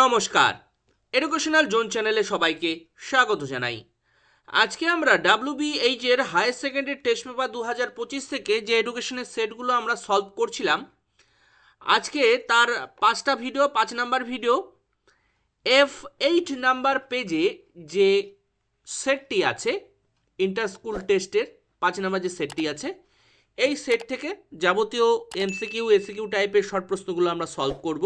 নমস্কার। Educational zone চ্যানেলে সবাইকে স্বাগত জানাই। আজকে আমরা ডাব্লিউবিএইচ এর হায়ার সেকেন্ডারি টেস্ট পেপার দু হাজার পঁচিশ থেকে যে এডুকেশনের সেটগুলো আমরা সলভ করছিলাম, আজকে তার পাঁচটা ভিডিও পাঁচ number video F eight number পেজে যে সেটটি আছে ইন্টার স্কুল টেস্টের পাঁচ নাম্বার যে সেটটি আছে, এই সেট থেকে যাবতীয় এমসিকিউ এসিকিউ টাইপের শর্ট প্রশ্নগুলো আমরা সলভ করব।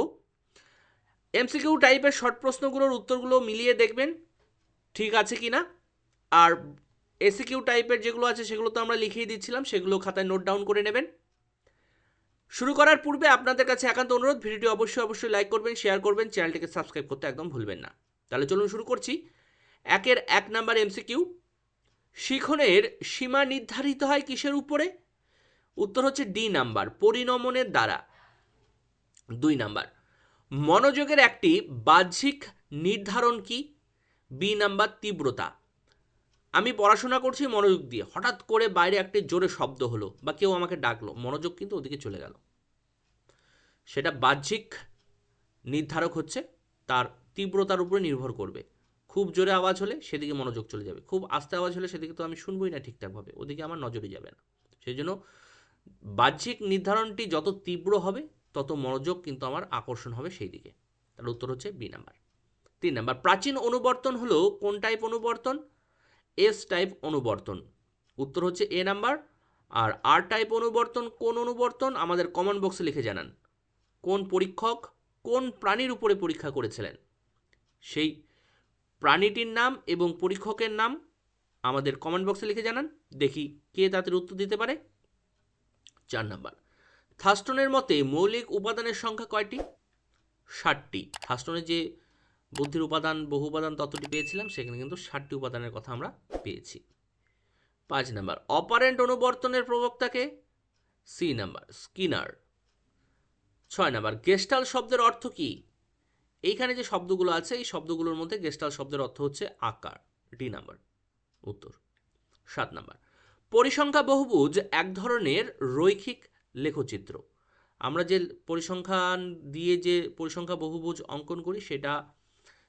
এমসিকিউ টাইপের শর্ট প্রশ্নগুলোর উত্তরগুলো মিলিয়ে দেখবেন, ঠিক আছে কি না আর এসিকিউ টাইপের যেগুলো আছে সেগুলো তো আমরা লিখিয়ে দিচ্ছিলাম, সেগুলো খাতায় নোট ডাউন করে নেবেন। শুরু করার পূর্বে আপনাদের কাছে একান্ত অনুরোধ, ভিডিওটি অবশ্যই অবশ্যই লাইক করবেন শেয়ার করবেন, চ্যানেলটিকে সাবস্ক্রাইব করতে একদম ভুলবেন না। তাহলে চলুন শুরু করছি। একের এক নাম্বার এমসিকিউ শিখনের সীমা নির্ধারিত হয় কিসের উপরে? উত্তর হচ্ছে ডি নাম্বার, পরিণমনের দ্বারা। দুই নাম্বার মনোযোগের একটি বাহ্যিক নির্ধারণ কি? বি নাম্বার, তীব্রতা। আমি পড়াশোনা করছি মনোযোগ দিয়ে। হঠাৎ করে বাইরে একটি জোরে শব্দ হলো বা কেউ আমাকে ডাকলো। মনোযোগ কিন্তু ওদিকে চলে গেল। সেটা বাহ্যিক নির্ধারক হচ্ছে, তার তীব্রতার উপরে নির্ভর করবে। খুব জোরে আওয়াজ হলে সেদিকে মনোযোগ চলে যাবে। খুব আস্তে আওয়াজ হলে সেদিকে তো আমি শুনবই না ঠিকঠাকভাবে। ওদিকে আমার নজরই যাবে না। সেই জন্য বাহ্যিক নির্ধারণটি যত তীব্র হবে তত মনোযোগ কিন্তু আমার আকর্ষণ হবে সেই দিকে। তার উত্তর হচ্ছে বি নাম্বার। তিন নাম্বার, প্রাচীন অনুবর্তন হলো কোন টাইপ অনুবর্তন? এস টাইপ অনুবর্তন। উত্তর হচ্ছে এ নাম্বার। আর আর টাইপ অনুবর্তন কোন অনুবর্তন? আমাদের কমেন্ট বক্সে লিখে জানান। কোন পরীক্ষক কোন প্রাণীর উপরে পরীক্ষা করেছিলেন? সেই প্রাণীটির নাম এবং পরীক্ষকের নাম আমাদের কমেন্ট বক্সে লিখে জানান। দেখি কে তাদের উত্তর দিতে পারে। চার নাম্বার থাস্টনের মতে মৌলিক উপাদানের সংখ্যা কয়টি? ষাটটি। থাস্টনের যে বুদ্ধির উপাদান, বহু উপাদান তত্ত্বটি পেয়েছিলাম, সেখানে কিন্তু ষাটটি উপাদানের কথা আমরা পেয়েছি। পাঁচ নাম্বার, অপারেন্ট অনুবর্তনের প্রবক্তাকে সি নাম্বার, স্কিনার। ছয় নাম্বার, গেস্টাল শব্দের অর্থ কি? এইখানে যে শব্দগুলো আছে, এই শব্দগুলোর মধ্যে গেস্টাল শব্দের অর্থ হচ্ছে আকার। ডি নাম্বার, উত্তর। সাত নাম্বার, পরিসংখ্যা বহুভুজ এক ধরনের রৈখিক লেখচিত্র। আমরা যে পরিসংখ্যান দিয়ে যে পরিসংখ্যা বহুভুজ অঙ্কন করি, সেটা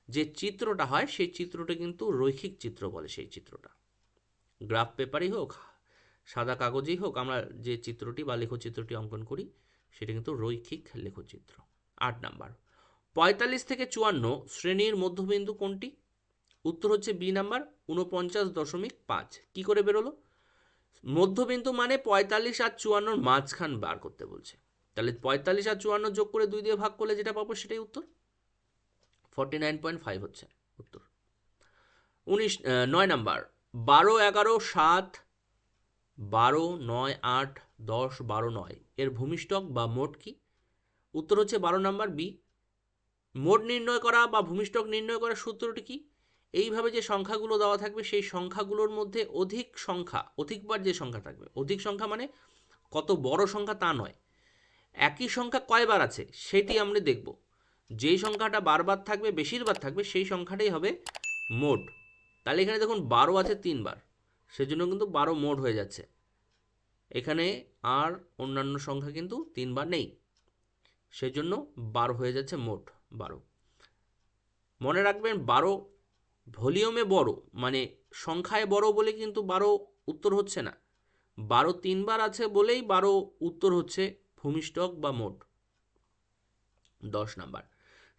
যে চিত্রটা হয়, সেই চিত্রটা কিন্তু রৈখিক চিত্র বলে সেই চিত্রটা। গ্রাফ পেপারই হোক, সাদা কাগজেই হোক, আমরা যে চিত্রটি বা লেখচিত্রটি অঙ্কন করি, সেটা কিন্তু রৈখিক লেখচিত্র। আট নাম্বার। পঁয়তাল্লিশ থেকে চুয়ান্ন শ্রেণির মধ্যবিন্দু কোনটি? উত্তর হচ্ছে বি নাম্বার উনপঞ্চাশ দশমিক পাঁচ। কী করে বেরোলো? মধ্যবিন্দু মানে পঁয়তাল্লিশ আর চুয়ান্নর মাঝখান বার করতে বলছে। তাহলে পঁয়তাল্লিশ আর চুয়ান্ন যোগ করে দুই দিয়ে ভাগ করলে যেটা পাবো সেটাই উত্তর? ফর্টি নাইন পয়েন্ট ফাইভ হচ্ছে উত্তর। উনিশ নয় নাম্বার, বারো, এগারো, সাত, বারো, নয়, আট, দশ, বারো, নয়, এর ভূমিষ্ঠক বা মোট কি? উত্তর হচ্ছে বারো নাম্বার বি। মোট নির্ণয় করা বা ভূমিষ্ঠক নির্ণয় করার সূত্রটি কি? এইভাবে যে সংখ্যাগুলো দেওয়া থাকবে, সেই সংখ্যাগুলোর মধ্যে অধিক সংখ্যা অধিকবার যে সংখ্যা থাকবে, অধিক সংখ্যা মানে কত বড় সংখ্যা তা নয়। একই সংখ্যা কয়বার আছে, সেটি আমরা দেখব। যেই সংখ্যাটা বারবার থাকবে বেশিরবার থাকবে, সেই সংখ্যাটাই হবে মোট। তাহলে এখানে দেখুন বারো আছে তিনবার, সেজন্য কিন্তু বারো মোট হয়ে যাচ্ছে। এখানে আর অন্যান্য সংখ্যা কিন্তু তিনবার নেই, সেজন্য বারো হয়ে যাচ্ছে মোট বারো। মনে রাখবেন, বারো ভলিউমে বড় মানে সংখ্যায় বড় বলে কিন্তু বারো উত্তর হচ্ছে না। বারো তিনবার আছে বলেই বারো উত্তর হচ্ছে ভূমিষ্ঠক বা মোট। দশ নাম্বার,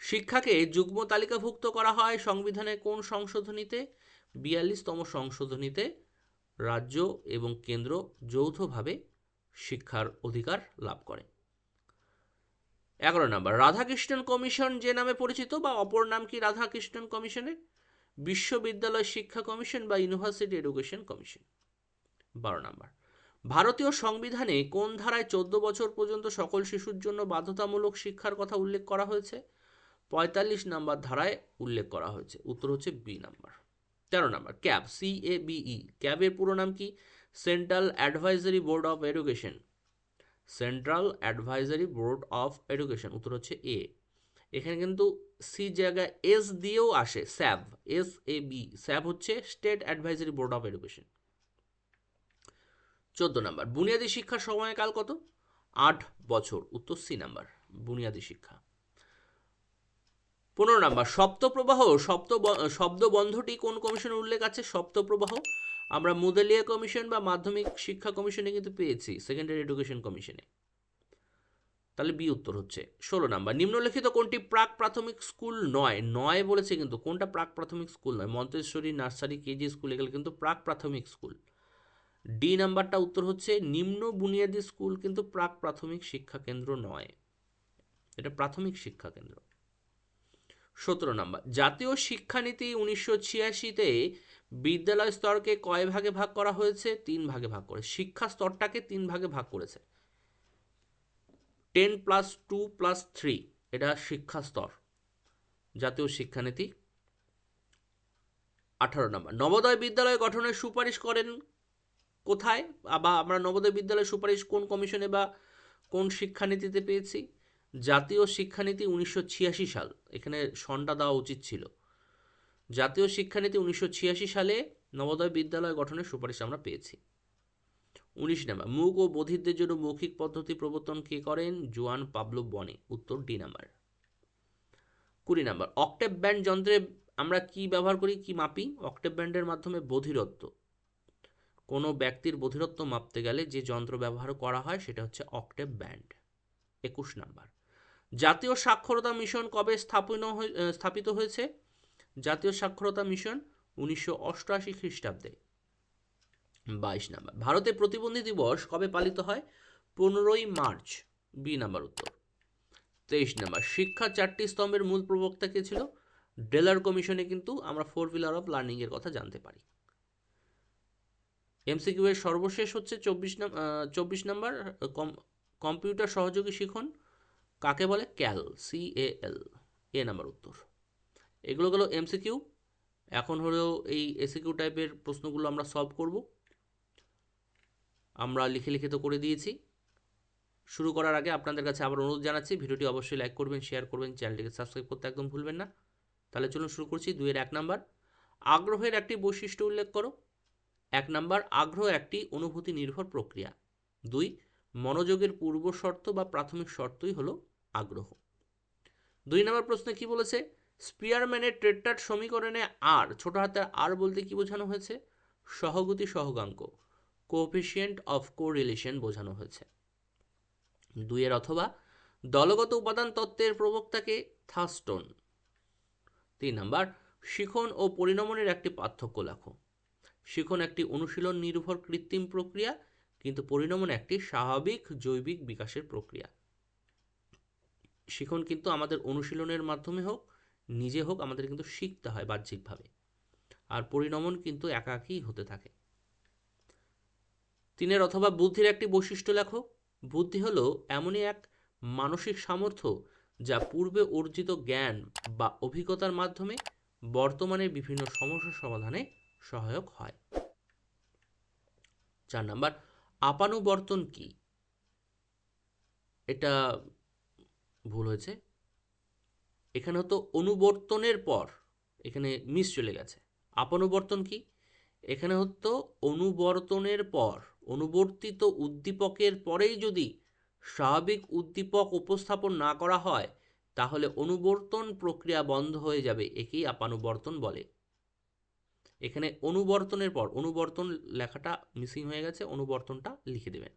শিক্ষাকে যুগ্ম তালিকাভুক্ত করা হয় সংবিধানের কোন সংশোধনীতে? বিয়াল্লিশতম সংশোধনীতে রাজ্য এবং কেন্দ্র যৌথভাবে শিক্ষার অধিকার লাভ করে। এগারো নাম্বার, রাধাকৃষ্ণন কমিশন যে নামে পরিচিত বা অপর নাম কি রাধাকৃষ্ণন কমিশনের? বিশ্ববিদ্যালয় শিক্ষা কমিশন বা ইউনিভার্সিটি এডুকেশন কমিশন। বারো নম্বর, ভারতীয় সংবিধানে কোন ধারায় চোদ্দ বছর পর্যন্ত সকল শিশুর জন্য বাধ্যতামূলক শিক্ষার কথা উল্লেখ করা হয়েছে? পঁয়তাল্লিশ নাম্বার ধারায় উল্লেখ করা হয়েছে। উত্তর হচ্ছে বি নাম্বার। তেরো number, CABE, C A B E ক্যাবের পুরো নাম কি? Central Advisory Board of Education. Central Advisory Board of Education, উত্তর হচ্ছে এ। এখানে কিন্তু সি জায়গায় এস দিয়েও আসে, স্যাব, এস এ বি, স্যাব হচ্ছে State Advisory Board of Education. চোদ্দ নাম্বার, বুনিয়াদী শিক্ষার সময়কাল কত? আট বছর, উত্তর সি নাম্বার, বুনিয়াদী শিক্ষা। পনেরো নাম্বার, সপ্তপ্রবাহ, সপ্ত শব্দ বন্ধটি কোন কমিশনের উল্লেখ আছে? সপ্তপ্রবাহ, আমরা মুদালিয়া কমিশন বা মাধ্যমিক শিক্ষা কমিশনে কিন্তু পেয়েছি, সেকেন্ডারি এডুকেশন কমিশনে। তাহলে বি উত্তর হচ্ছে ষোলো নাম্বার। নিম্নলিখিত কোনটি প্রাক প্রাথমিক স্কুল নয়? নয় বলেছে কিন্তু কোনটা প্রাক প্রাথমিক স্কুল নয়? মন্তেশ্বরী, নার্সারি, কেজি স্কুল এগুলো কিন্তু প্রাক প্রাথমিক স্কুল। ডি নাম্বারটা উত্তর হচ্ছে নিম্ন বুনিয়াদী স্কুল কিন্তু প্রাক প্রাথমিক শিক্ষা কেন্দ্র নয়। এটা প্রাথমিক শিক্ষা কেন্দ্র। সতেরো নাম্বার। জাতীয় শিক্ষানীতি উনিশশো ছিয়াশিতে বিদ্যালয় স্তরকে কয় ভাগে ভাগ করা হয়েছে? তিন ভাগে ভাগ করে। শিক্ষা স্তরটাকে তিন ভাগে ভাগ করেছে। Ten plus two plus three, এটা শিক্ষা স্তর জাতীয় শিক্ষানীতি। আঠারো নম্বর, নবোদয় বিদ্যালয় গঠনের সুপারিশ করেন কোথায়? বা আমরা নবোদয় বিদ্যালয় সুপারিশ কোন কমিশনে বা কোন শিক্ষানীতিতে পেয়েছি? জাতীয় শিক্ষানীতি উনিশশো ছিয়াশি সাল, এখানে সনটা দেওয়া উচিত ছিল। জাতীয় শিক্ষানীতি উনিশশো ছিয়াশি সালে নবোদয় বিদ্যালয় গঠনের সুপারিশ আমরা পেয়েছি। উনিশ নাম্বার, মুগ ও বধিরদের জন্য মৌখিক পদ্ধতি প্রবর্তন কে করেন? জোয়ান পাবলো বনে, উত্তর ডি নাম্বার। কুড়ি নাম্বার, অক্টেভ ব্যান্ড যন্ত্রে আমরা কি ব্যবহার করি? কি মাপি? অক্টেভ ব্যান্ডের মাধ্যমে বধিরত্ব। কোনো ব্যক্তির বধিরত্ব মাপতে গেলে যে যন্ত্র ব্যবহার করা হয় সেটা হচ্ছে অক্টেভ ব্যান্ড। একুশ নাম্বার, জাতীয় সাক্ষরতা মিশন কবে স্থাপন স্থাপিত হয়েছে? জাতীয় সাক্ষরতা মিশন উনিশশো অষ্টআশি খ্রিস্টাব্দে। বাইশ নাম্বার। ভারতে প্রতিবন্ধী দিবস কবে পালিত হয়? পনেরোই মার্চ, বি নাম্বার উত্তর। তেইশ নাম্বার, শিক্ষা চারটি স্তম্ভের মূল প্রবক্তা কে ছিল? ডেলার কমিশনে কিন্তু আমরা ফোর হুইলার অফ লার্নিং এর কথা জানতে পারি। এমসিকিউ এর সর্বশেষ হচ্ছে চব্বিশ চব্বিশ নাম্বার, কম- কম্পিউটার সহযোগী শিখন কাকে বলে? ক্যাল সি এ এল এ নাম্বার উত্তর। এগুলো গেলো এমসিকিউ। এখন হলেও এই এসিকিউ টাইপের প্রশ্নগুলো আমরা সলভ করব। আমরা লিখে লিখে তো করে দিয়েছি। শুরু করার আগে আপনাদের কাছে আবার অনুরোধ জানাচ্ছি, ভিডিওটি অবশ্যই লাইক করবেন শেয়ার করবেন চ্যানেলটিকে সাবস্ক্রাইব করতে একদম ভুলবেন না। তাহলে চলুন শুরু করছি দুইয়ের এক নাম্বার। আগ্রহের একটি বৈশিষ্ট্য উল্লেখ করো। এক নাম্বার, আগ্রহ একটি অনুভূতি নির্ভর প্রক্রিয়া। দুই, মনোযোগের পূর্ব শর্ত বা প্রাথমিক শর্তই হলো আগ্রহ। দুই নম্বর প্রশ্নে কি বলেছে? স্পিয়ারম্যানের ট্রেডটার সমীকরণে আর, ছোট হাতের আর বলতে কি বোঝানো হয়েছে? সহগতি সহগাঙ্ক। কোফিসিয়েন্ট অফ কোরিলেশন বোঝানো হয়েছে। দুইয়ের অথবা দলগত উপাদান তত্ত্বের প্রবক্তাকে থাস্টন। তিন নাম্বার, শিখন ও পরিণমনের একটি পার্থক্য লেখো। শিখন একটি অনুশীলন নির্ভর কৃত্রিম প্রক্রিয়া, কিন্তু পরিণমন একটি স্বাভাবিক জৈবিক বিকাশের প্রক্রিয়া। শিখন কিন্তু আমাদের অনুশীলনের মাধ্যমে হোক, নিজে হোক আমাদের কিন্তু শিখতে হয় বাহ্যিকভাবে। আর পরিণমন কিন্তু একাকী হতে থাকে। তিনের অথবা বুদ্ধির একটি বৈশিষ্ট্য লেখো। বুদ্ধি হলো এমনই এক মানসিক সামর্থ্য যা পূর্বে অর্জিত জ্ঞান বা অভিজ্ঞতার মাধ্যমে বর্তমানে বিভিন্ন সমস্যা সমাধানে সহায়ক হয়। চার নাম্বার, আপানুবর্তন কি? এটা ভুল হয়েছে। এখানে হতো অনুবর্তনের পর এখানে মিস চলে গেছে। আপানুবর্তন কি? এখানে হতো অনুবর্তনের পর অনুবর্তিত উদ্দীপকের পরেই যদি স্বাভাবিক উদ্দীপক উপস্থাপন না করা হয়, তাহলে অনুবর্তন প্রক্রিয়া বন্ধ হয়ে যাবে, একেই আপানুবর্তন বলে। এখানে অনুবর্তনের পর, অনুবর্তন লেখাটা মিসিং হয়ে গেছে, অনুবর্তনটা লিখে দেবেন।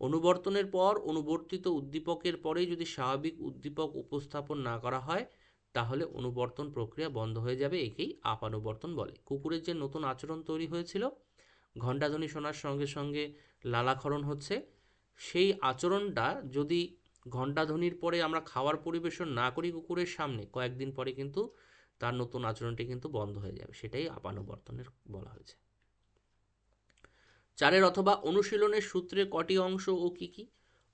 অনুবর্তনের পর, অনুবর্তিত উদ্দীপকের পরেই যদি স্বাভাবিক উদ্দীপক উপস্থাপন না করা হয়, তাহলে অনুবর্তন প্রক্রিয়া বন্ধ হয়ে যাবে, একেই আপানুবর্তন বলে। কুকুরের যে নতুন আচরণ তৈরি হয়েছিল ঘণ্টাধ্বনি শোনার সঙ্গে সঙ্গে লালাক্ষরণ হচ্ছে। সেই আচরণটা যদি ঘণ্টাধ্বনির পরে আমরা খাওয়ার পরিবেশন না করি কুকুরের সামনে, কয়েকদিন পরে কিন্তু তার নতুন আচরণটি কিন্তু বন্ধ হয়ে যাবে। সেটাই আপানুবর্তনের বলা হয়েছে। চারের অথবা অনুশীলনের সূত্রে কটি অংশ ও কি কি?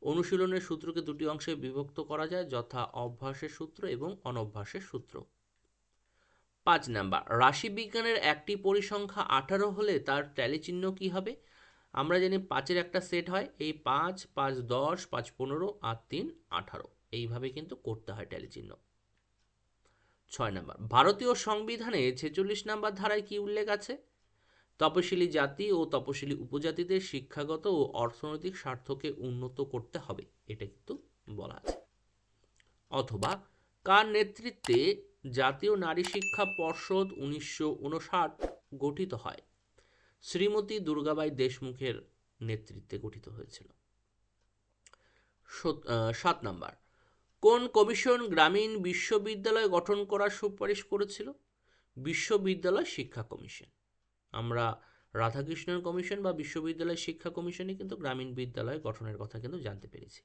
অনুশীলনের সূত্রকে দুটি অংশে বিভক্ত করা যায়, যথা অভ্যাসের সূত্র এবং অনভ্যাসের সূত্র। পাঁচ নাম্বার, রাশিবিজ্ঞানের একটি পরিসংখ্যা আঠারো হলে তার ট্যালি চিহ্ন কি হবে? আমরা জানি পাঁচের একটা সেট হয়, এই পাঁচ পাঁচ দশ, পাঁচ পনেরো আর তিন আঠারো। এইভাবে কিন্তু করতে হয় ট্যালি চিহ্ন ছয় নাম্বার, ভারতীয় সংবিধানে ছেচল্লিশ নাম্বার ধারায় কি উল্লেখ আছে? তপশিলি জাতি ও তপশিলি উপজাতিদের শিক্ষাগত ও অর্থনৈতিক স্বার্থকে উন্নত করতে হবে, এটা কিন্তু বলা আছে। অথবা কার নেতৃত্বে জাতীয় নারী শিক্ষা পর্ষদ উনিশশো উনষাট গঠিত হয়। শ্রীমতী দুর্গাবাই দেশমুখের নেতৃত্বে গঠিত হয়েছিল। সত- সাত নাম্বার। কোন কমিশন গ্রামীণ বিশ্ববিদ্যালয় গঠন করার সুপারিশ করেছিল? বিশ্ববিদ্যালয় শিক্ষা কমিশন। আমরা রাধাকৃষ্ণন কমিশন বা বিশ্ববিদ্যালয় শিক্ষা কমিশনে কিন্তু গ্রামীণ বিদ্যালয় গঠনের কথা কিন্তু জানতে পেরেছি।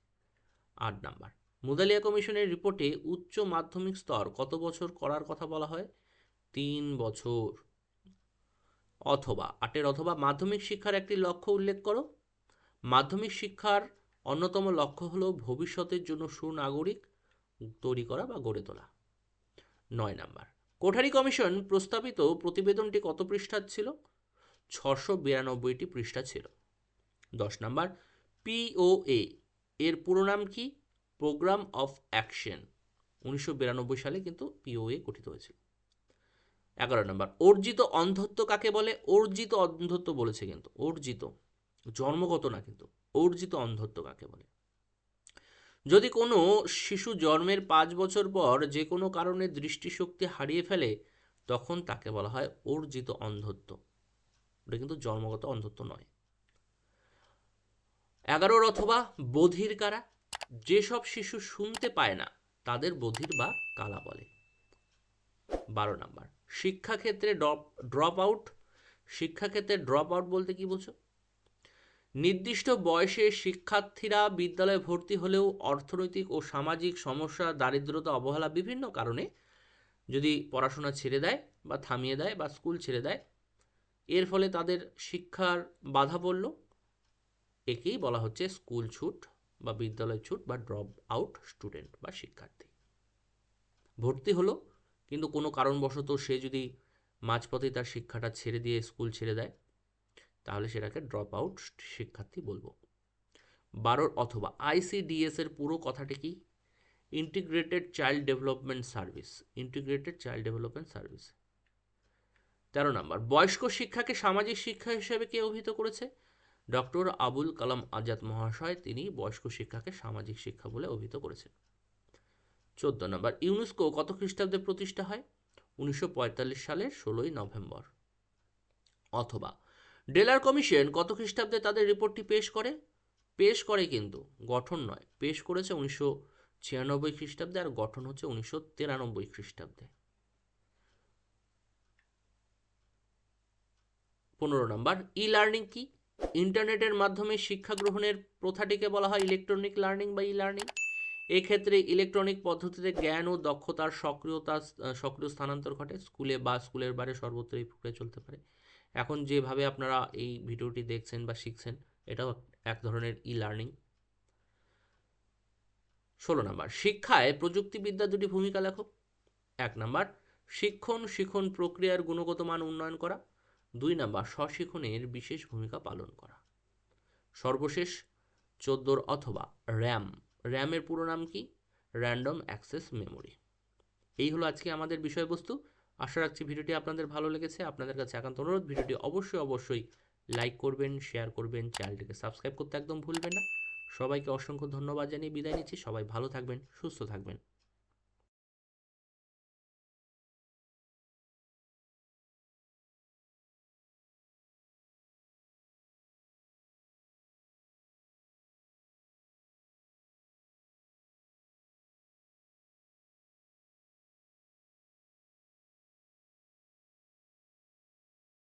আট নাম্বার। মুদালিয়া কমিশনের রিপোর্টে উচ্চ মাধ্যমিক স্তর কত বছর করার কথা বলা হয়? তিন বছর। অথবা, আটের অথবা, মাধ্যমিক শিক্ষার একটি লক্ষ্য উল্লেখ করো। মাধ্যমিক শিক্ষার অন্যতম লক্ষ্য হলো ভবিষ্যতের জন্য সুনাগরিক তৈরি করা বা গড়ে তোলা। নয় নাম্বার, কোঠারি কমিশন প্রস্তাবিত প্রতিবেদনটি কত পৃষ্ঠার ছিল? ছশো বিরানব্বইটি পৃষ্ঠা ছিল। দশ নাম্বার পিওএ এর পুরো নাম কি? প্রোগ্রাম অফ অ্যাকশন উনিশশো বিরানব্বই সালে কিন্তু পিওএ গঠিত হয়েছিল। এগারো নম্বর, অর্জিত অন্ধত্ব কাকে বলে? অর্জিত অন্ধত্ব বলেছে কিন্তু, অর্জিত, জন্মগত না কিন্তু, অর্জিত অন্ধত্ব কাকে বলে? যদি কোনো শিশু জন্মের পাঁচ বছর পর যে কোনো কারণে দৃষ্টিশক্তি হারিয়ে ফেলে, তখন তাকে বলা হয় অর্জিত অন্ধত্ব। ওটা কিন্তু জন্মগত অন্ধত্ব নয়। এগারোর অথবা বধির কারা? যেসব শিশু শুনতে পায় না, তাদের বধির বা কালা বলে। বারো নাম্বার, শিক্ষাক্ষেত্রে ড্রপ ড্রপ আউট। শিক্ষাক্ষেত্রে ড্রপ আউট বলতে কি বোঝো? নির্দিষ্ট বয়সে শিক্ষার্থীরা বিদ্যালয়ে ভর্তি হলেও অর্থনৈতিক ও সামাজিক সমস্যা, দারিদ্রতা, অবহেলা বিভিন্ন কারণে যদি পড়াশোনা ছেড়ে দেয় বা থামিয়ে দেয় বা স্কুল ছেড়ে দেয়, এর ফলে তাদের শিক্ষার বাধা পড়ল। একেই বলা হচ্ছে স্কুল ছুট। বা বিদ্যালয় ছুট বা ড্রপ আউট স্টুডেন্ট বা শিক্ষার্থী। ভর্তি হলো, কিন্তু কোনো কারণবশত সে যদি মাঝপথে তার শিক্ষাটা ছেড়ে দিয়ে স্কুল ছেড়ে দেয়, তাহলে সেটাকে ড্রপ আউট শিক্ষার্থী বলব। বারোর অথবা আইসিডিএস এর পুরো কথাটি কি? Integrated child development service integrated child development service তেরো নম্বর, বয়স্ক শিক্ষাকে সামাজিক শিক্ষা হিসেবে কে অভিহিত করেছে? ডক্টর আবুল কালাম আজাদ মহাশয় তিনি বয়স্ক শিক্ষাকে সামাজিক শিক্ষা বলে অভিহিত করেছেন। চোদ্দ নম্বর, ইউনেস্কো কত খ্রিস্টাব্দে প্রতিষ্ঠা হয়? উনিশশো পঁয়তাল্লিশ সালের ষোলোই নভেম্বর। অথবা, ডেলার কমিশন কত খ্রিস্টাব্দে তাদের রিপোর্টটি পেশ করে? পেশ করে কিন্তু, গঠন নয়, পেশ করেছে উনিশশো ছিয়ানব্বই খ্রিস্টাব্দে আর গঠন হচ্ছে উনিশশো তিরানব্বই খ্রিস্টাব্দে। পনেরো নম্বর ই লার্নিং কি? ইন্টারনেটের মাধ্যমে শিক্ষা গ্রহণের প্রথাটিকে বলা হয় ইলেকট্রনিক লার্নিং বা ই লার্নিং এক্ষেত্রে ইলেকট্রনিক পদ্ধতিতে জ্ঞান ও দক্ষতার সক্রিয়তা সক্রিয় স্থানান্তর ঘটে। স্কুলে বা স্কুলের বাইরে সর্বত্র এই প্রক্রিয়া চলতে পারে। এখন যেভাবে আপনারা এই ভিডিওটি দেখছেন বা শিখছেন, এটাও এক ধরনের ই লার্নিং ষোলো নাম্বার, শিক্ষায় প্রযুক্তিবিদ্যা দুটি ভূমিকা লেখো। এক নাম্বার, শিক্ষণ, শিখন প্রক্রিয়ার গুণগত মান উন্নয়ন করা। দুই নাম্বার স্বশিখনের বিশেষ ভূমিকা পালন করা। সর্বশেষ, চোদ্দোর অথবা র্যাম। র্যামের পুরো নাম কি? Random access memory. এই হলো আজকে আমাদের বিষয়বস্তু। আশা রাখছি ভিডিওটি আপনাদের ভালো লেগেছে। আপনাদের কাছে একান্ত অনুরোধ, ভিডিওটি অবশ্যই অবশ্যই লাইক করবেন, শেয়ার করবেন, চ্যানেলটিকে সাবস্ক্রাইব করতে একদম ভুলবেন না। সবাইকে অসংখ্য ধন্যবাদ জানিয়ে বিদায় নিচ্ছি। সবাই ভালো থাকবেন, সুস্থ থাকবেন।